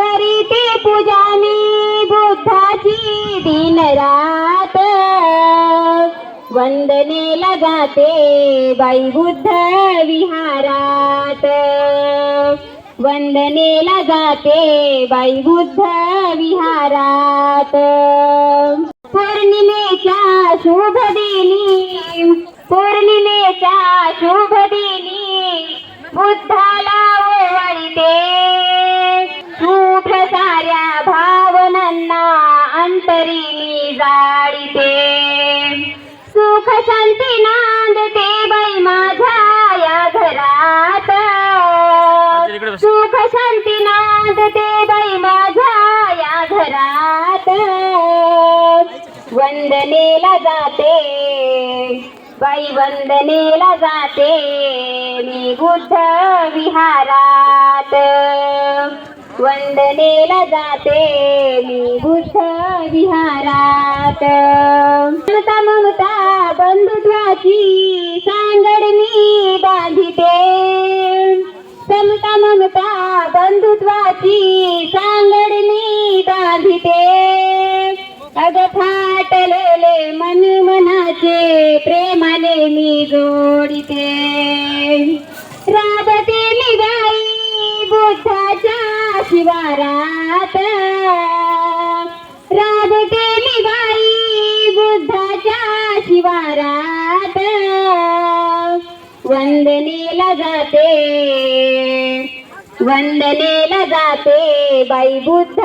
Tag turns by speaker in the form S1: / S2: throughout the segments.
S1: करीते पूजा मी बुद्धाची दिन रात. वंदनेला जाते बाई बुद्ध विहारात. वंदनेला जाते बाई बुद्ध विहारात. अंतरी जाळीते. सुख शांती नांदते बाई माझ्या या घरात. सुख शांती नांदते बाई माझ्या या घरात. वंदनेला जाते. बाई वंदनेला जाते. मी बुद्ध विहारात. वंदनेला जाते. मी वाट ममता ममता बंधुत्वाची सांगड मी बांधिते. समता ममता बंधुत्वाची सांगड मी बांधिते. अग फाटलेले मन मनाचे प्रेमाने मी जोडिते. राबते मी गाई बुद्धाच्या शिवारात. राबते बुद्धाच्या वंदनेला जाते. वंदनेला जाते बाई बुद्ध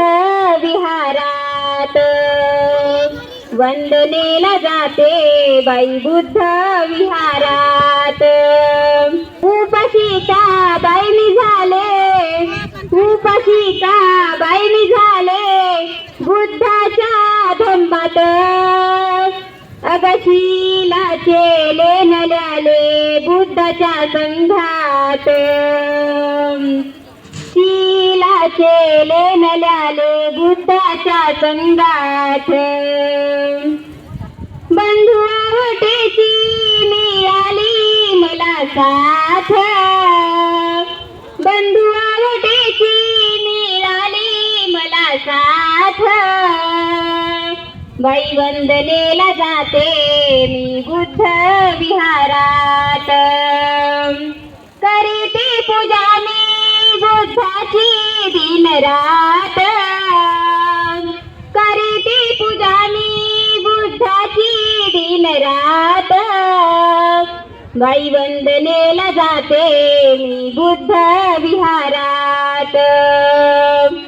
S1: विहारात. वंदनेला जाते बाई बुद्ध विहारात. उपाशिका बाई निघाले झाले. बाई निघाले झाले. बुद्धाच्या धम्मात अगशीलाचे लेनल्याले बुद्धाच्या संघात. शीलाचे लेनल्याले बुद्धाच्या संघात. बंधुआवटेची मिळाली मला साथ. वैवंदनेला जाते मी बुद्ध विहारात. करीते पूजा मी बुद्धाची दिन रात. करीते पूजा मी बुद्धाची दिन रात. बाई जाते मी बुद्ध विहारात.